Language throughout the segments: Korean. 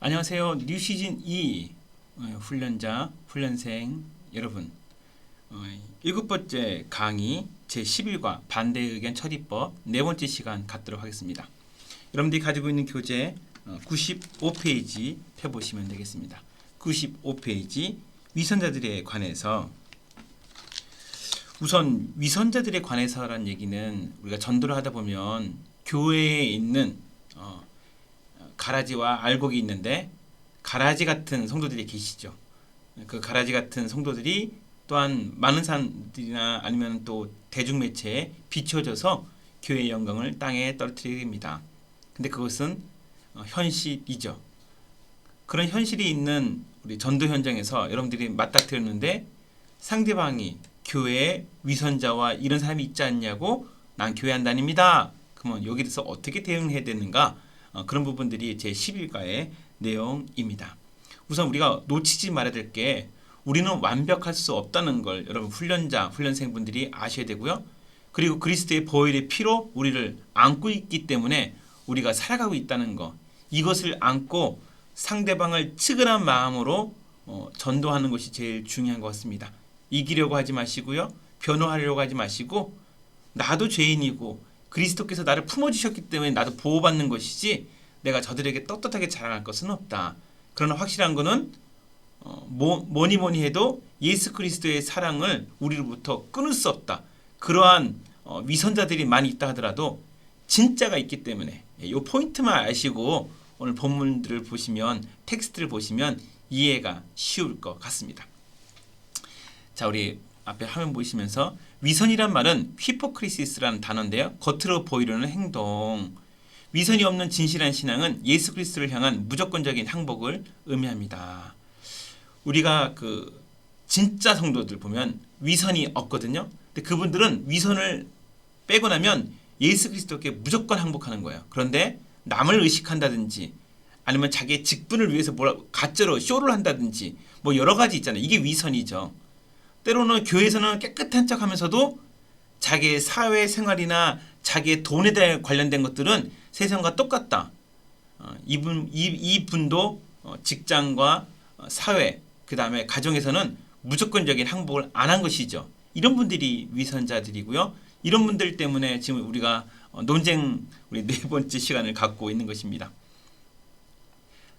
안녕하세요. 뉴 시즌 2 어, 훈련자, 훈련생 여러분. 어, 일곱 번째 강의 제 11과 반대 의견 처리법 네 번째 시간 갖도록 하겠습니다. 여러분들이 가지고 있는 교재 95페이지 펴보시면 되겠습니다. 95페이지 위선자들에 관해서 우선 위선자들에 관해서란 얘기는 우리가 전도를 하다 보면 교회에 있는 어, 가라지와 알곡이 있는데 가라지 같은 성도들이 계시죠. 그 가라지 같은 성도들이 또한 많은 사람들이나 아니면 또 대중 매체에 비춰져서 교회의 영광을 땅에 떨어뜨리게 됩니다. 근데 그것은 어, 현실이죠. 그런 현실이 있는 우리 전도 현장에서 여러분들이 맞닥뜨렸는데 상대방이 교회에 위선자와 이런 사람이 있지 않냐고 난 교회 안 다닙니다. 그러면 여기서 어떻게 대응해야 되는가? 어, 그런 부분들이 제 11과의 내용입니다. 우선 우리가 놓치지 말아야 될 게 우리는 완벽할 수 없다는 걸 여러분 훈련자, 훈련생분들이 아셔야 되고요. 그리고 그리스도의 보혈의 피로 우리를 안고 있기 때문에 우리가 살아가고 있다는 거 이것을 안고 상대방을 측은한 마음으로 어, 전도하는 것이 제일 중요한 것 같습니다. 이기려고 하지 마시고요. 변호하려고 하지 마시고 나도 죄인이고 그리스도께서 나를 품어주셨기 때문에 나도 보호받는 것이지 내가 저들에게 떳떳하게 자랑할 것은 없다. 그러나 확실한 것은 어, 뭐, 뭐니 뭐니 해도 예수 그리스도의 사랑을 우리로부터 끊을 수 없다. 그러한 어, 위선자들이 많이 있다 하더라도 진짜가 있기 때문에 이 포인트만 아시고 오늘 본문들을 보시면 텍스트를 보시면 이해가 쉬울 것 같습니다. 자, 우리 앞에 화면 보시면서 위선이란 말은 휘포크리시스라는 단어인데요. 겉으로 보이려는 행동. 위선이 없는 진실한 신앙은 예수 그리스도를 향한 무조건적인 항복을 의미합니다. 우리가 그 진짜 성도들 보면 위선이 없거든요. 근데 그분들은 위선을 빼고 나면 예수 그리스도께 무조건 항복하는 거예요. 그런데 남을 의식한다든지 아니면 자기의 직분을 위해서 뭐라 가짜로 쇼를 한다든지 뭐 여러 가지 있잖아요. 이게 위선이죠. 때로는 교회에서는 깨끗한 척 하면서도 자기의 사회 생활이나 자기의 돈에 대해 관련된 것들은 세상과 똑같다. 어, 이분 이, 이분도 어, 직장과 어, 사회 그 다음에 가정에서는 무조건적인 항복을 안 한 것이죠. 이런 분들이 위선자들이고요. 이런 분들 때문에 지금 우리가 어, 논쟁 우리 네 번째 시간을 갖고 있는 것입니다.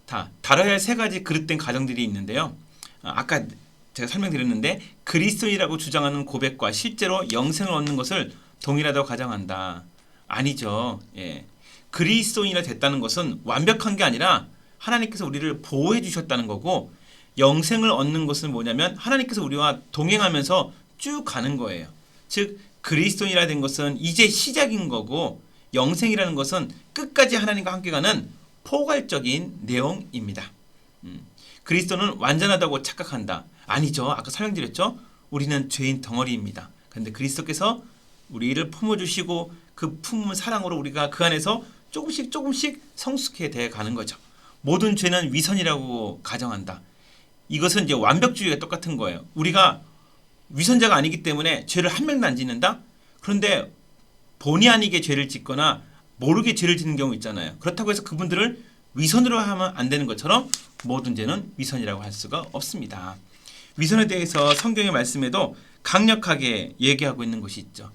다 다뤄야 할 세 가지 그릇된 가정들이 있는데요. 어, 아까 제가 설명드렸는데 그리스도인이라고 주장하는 고백과 실제로 영생을 얻는 것을 동일하다고 가정한다. 아니죠. 예. 그리스도인이 됐다는 것은 완벽한 게 아니라 하나님께서 우리를 보호해 주셨다는 거고 영생을 얻는 것은 뭐냐면 하나님께서 우리와 동행하면서 쭉 가는 거예요. 즉 그리스도인이라 된 것은 이제 시작인 거고 영생이라는 것은 끝까지 하나님과 함께 가는 포괄적인 내용입니다. 음. 그리스도는 완전하다고 착각한다. 아니죠. 아까 설명드렸죠. 우리는 죄인 덩어리입니다. 그런데 그리스도께서 우리를 품어주시고 그 품은 사랑으로 우리가 그 안에서 조금씩 조금씩 성숙해 돼 가는 거죠. 모든 죄는 위선이라고 가정한다. 이것은 이제 완벽주의가 똑같은 거예요. 우리가 위선자가 아니기 때문에 죄를 한 명도 안 짓는다? 그런데 본의 아니게 죄를 짓거나 모르게 죄를 짓는 경우 있잖아요. 그렇다고 해서 그분들을 위선으로 하면 안 되는 것처럼 모든 죄는 위선이라고 할 수가 없습니다. 위선에 대해서 성경의 말씀에도 강력하게 얘기하고 있는 것이 있죠.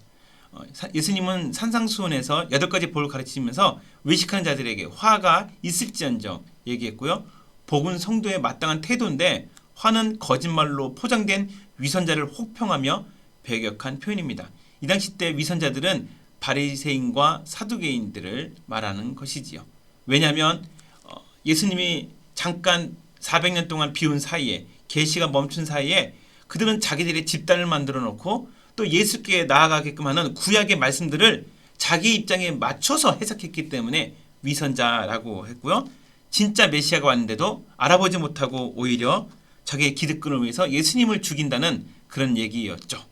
어, 예수님은 산상수훈에서 여덟 가지 복을 가르치면서 외식하는 자들에게 화가 있을지언정 얘기했고요. 복은 성도의 마땅한 태도인데 화는 거짓말로 포장된 위선자를 혹평하며 배격한 표현입니다. 이 당시 때 위선자들은 바리새인과 사두개인들을 말하는 것이지요. 왜냐하면 어, 예수님이 잠깐 400년 동안 비운 사이에 계시가 멈춘 사이에 그들은 자기들의 집단을 만들어 놓고 또 예수께 나아가게끔 하는 구약의 말씀들을 자기 입장에 맞춰서 해석했기 때문에 위선자라고 했고요. 진짜 메시아가 왔는데도 알아보지 못하고 오히려 자기의 기득권을 위해서 예수님을 죽인다는 그런 얘기였죠.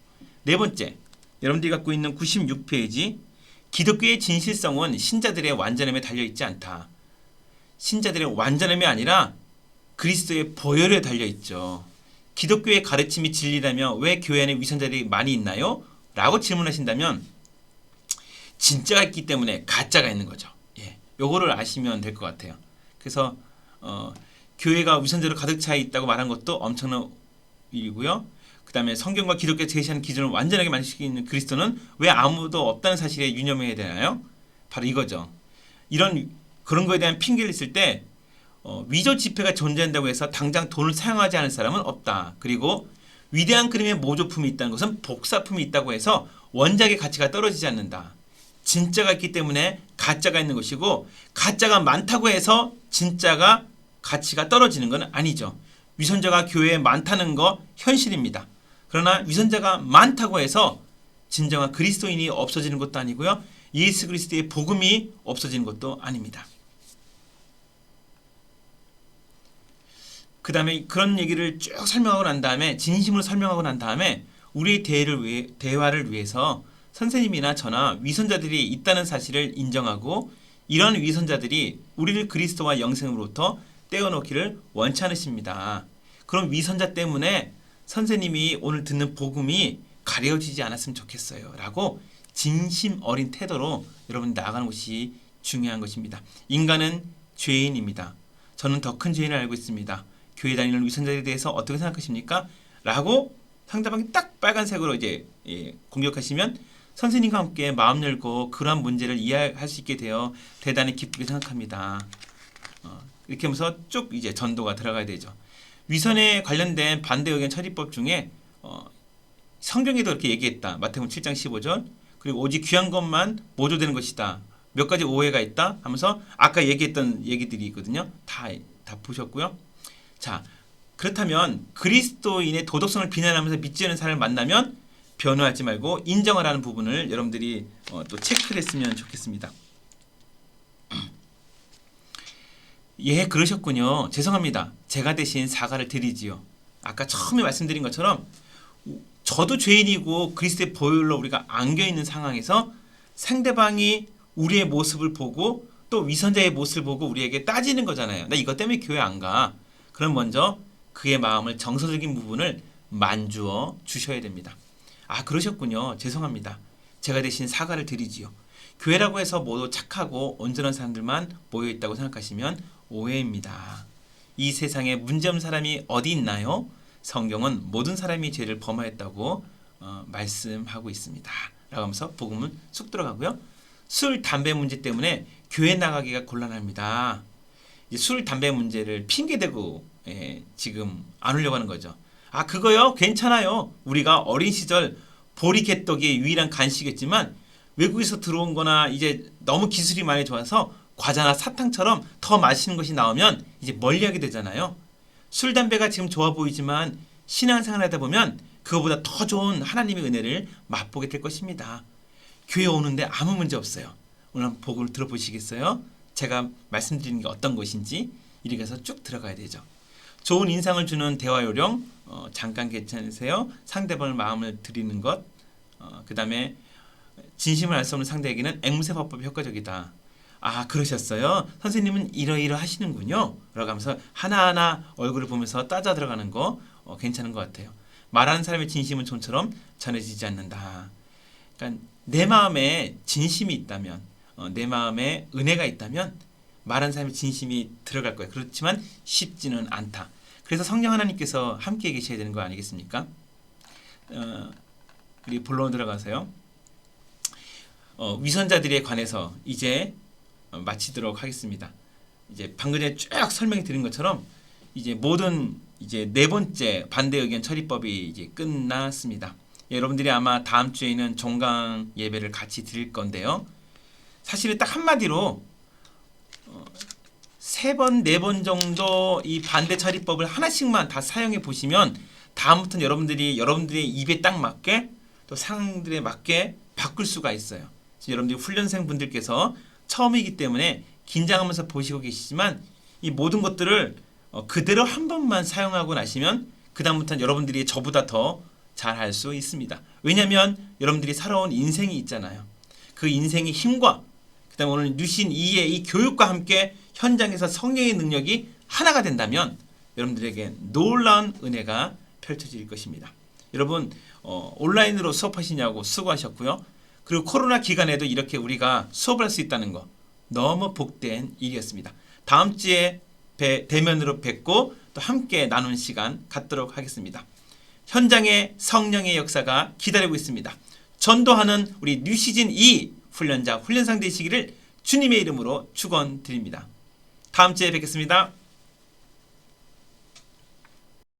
네 번째, 여러분들이 갖고 있는 96페이지 기독교의 진실성은 신자들의 완전함에 달려 있지 않다. 신자들의 완전함이 아니라 그리스도의 보혈에 달려 있죠. 기독교의 가르침이 진리라며 왜 교회 안에 위선자들이 많이 있나요? 라고 질문하신다면 진짜가 있기 때문에 가짜가 있는 거죠. 예. 요거를 아시면 될 것 같아요. 그래서 어, 교회가 위선자로 가득 차 있다고 말한 것도 엄청난 일이고요. 그다음에 성경과 기독교 제시하는 기준을 완전하게 만족시키는 그리스도는 왜 아무도 없다는 사실에 유념해야 되나요? 바로 이거죠. 이런 그런 거에 대한 핑계를 있을 때 어, 위조 지폐가 존재한다고 해서 당장 돈을 사용하지 않을 사람은 없다. 그리고 위대한 그림의 모조품이 있다는 것은 복사품이 있다고 해서 원작의 가치가 떨어지지 않는다. 진짜가 있기 때문에 가짜가 있는 것이고 가짜가 많다고 해서 진짜가 가치가 떨어지는 것은 아니죠. 위선자가 교회에 많다는 거 현실입니다. 그러나 위선자가 많다고 해서 진정한 그리스도인이 없어지는 것도 아니고요. 예수 그리스도의 복음이 없어지는 것도 아닙니다. 그 다음에 그런 얘기를 쭉 설명하고 난 다음에 진심으로 설명하고 난 다음에 우리의 대화를, 위해, 대화를 위해서 선생님이나 저나 위선자들이 있다는 사실을 인정하고 이런 위선자들이 우리를 그리스도와 영생으로부터 떼어놓기를 원치 않으십니다. 그럼 위선자 때문에 선생님이 오늘 듣는 복음이 가려지지 않았으면 좋겠어요. 라고 진심 어린 태도로 여러분 나아가는 것이 중요한 것입니다. 인간은 죄인입니다. 저는 더 큰 죄인을 알고 있습니다. 교회 다니는 위선자에 대해서 어떻게 생각하십니까? 라고 상대방이 딱 빨간색으로 이제 예, 공격하시면 선생님과 함께 마음 열고 그러한 문제를 이해할 수 있게 되어 대단히 기쁘게 생각합니다. 어, 이렇게 하면서 쭉 이제 전도가 들어가야 되죠. 위선에 관련된 반대 의견 처리법 중에 어, 성경에도 이렇게 얘기했다. 마태복음 7장 15절. 그리고 오직 귀한 것만 모조되는 것이다. 몇 가지 오해가 있다 하면서 아까 얘기했던 얘기들이 있거든요. 다, 다 보셨고요. 자, 그렇다면 그리스도인의 도덕성을 비난하면서 믿지 않는 사람을 만나면 변호하지 말고 인정하라는 부분을 여러분들이 어, 또 체크를 했으면 좋겠습니다. 예, 그러셨군요. 죄송합니다. 제가 대신 사과를 드리지요. 아까 처음에 말씀드린 것처럼 저도 죄인이고 그리스도의 보혈로 우리가 안겨 있는 상황에서 상대방이 우리의 모습을 보고 또 위선자의 모습을 보고 우리에게 따지는 거잖아요. 나 이것 때문에 교회 안 가. 그럼 먼저 그의 마음을 정서적인 부분을 만주어 주셔야 됩니다. 아, 그러셨군요. 죄송합니다. 제가 대신 사과를 드리지요. 교회라고 해서 모두 착하고 온전한 사람들만 모여 있다고 생각하시면 오해입니다. 이 세상에 문제 없는 사람이 어디 있나요? 성경은 모든 사람이 죄를 범하였다고 어, 말씀하고 있습니다. 라고 하면서 복음은 쑥 들어가고요. 술, 담배 문제 때문에 교회 나가기가 곤란합니다. 술, 담배 문제를 핑계대고 예, 지금 안 오려고 하는 거죠. 아 그거요? 괜찮아요. 우리가 어린 시절 보리 개떡이 유일한 간식이었지만 외국에서 들어온 거나 이제 너무 기술이 많이 좋아서 과자나 사탕처럼 더 맛있는 것이 나오면 이제 멀리하게 되잖아요. 술 담배가 지금 좋아 보이지만 신앙생활 하다 보면 그거보다 더 좋은 하나님의 은혜를 맛보게 될 것입니다. 교회 오는데 아무 문제 없어요. 오늘 복을 들어보시겠어요? 제가 말씀드리는 게 어떤 것인지 이렇게 해서 쭉 들어가야 되죠. 좋은 인상을 주는 대화 요령 어, 잠깐 괜찮으세요? 상대방을 마음을 드리는 것 어, 그 다음에 진심을 알 수 없는 상대에게는 앵무새 화법이 효과적이다. 아 그러셨어요? 선생님은 이러이러 하시는군요. 라고 하면서 하나하나 얼굴을 보면서 따져 들어가는 거 어, 괜찮은 것 같아요. 말하는 사람의 진심은 좀처럼 전해지지 않는다. 그러니까 내 마음에 진심이 있다면 어, 내 마음에 은혜가 있다면 말하는 사람의 진심이 들어갈 거예요. 그렇지만 쉽지는 않다. 그래서 성령 하나님께서 함께 계셔야 되는 거 아니겠습니까? 어, 우리 본론 들어가세요. 어, 위선자들에 관해서 이제 어, 마치도록 하겠습니다. 이제 방금 전에 쭉 설명해 드린 것처럼 이제 모든 이제 네 번째 반대 의견 처리법이 이제 끝났습니다. 여러분들이 아마 다음 주에는 종강 예배를 같이 드릴 건데요. 사실은 딱 한마디로 어, 세 번, 네 번 정도 이 반대 처리법을 하나씩만 다 사용해 보시면 다음부터는 여러분들이 여러분들의 입에 딱 맞게 또 상들에 맞게 바꿀 수가 있어요. 여러분들이 훈련생 분들께서 처음이기 때문에 긴장하면서 보시고 계시지만 이 모든 것들을 어, 그대로 한 번만 사용하고 나시면 그 다음부터는 여러분들이 저보다 더 잘 할 수 있습니다. 왜냐하면 여러분들이 살아온 인생이 있잖아요. 그 인생의 힘과 그다음 오늘 뉴신 2의 이 교육과 함께 현장에서 성령의 능력이 하나가 된다면 여러분들에게 놀라운 은혜가 펼쳐질 것입니다. 여러분 어, 온라인으로 수업하시냐고 수고하셨고요. 그리고 코로나 기간에도 이렇게 우리가 수업을 할수 있다는 거 너무 복된 일이었습니다. 다음 주에 배- 대면으로 뵙고 또 함께 나눈 시간 갖도록 하겠습니다. 현장에 성령의 역사가 기다리고 있습니다. 전도하는 우리 뉴 시즌 2 훈련자 훈련상 되시기를 주님의 이름으로 축원드립니다. 다음 주에 뵙겠습니다.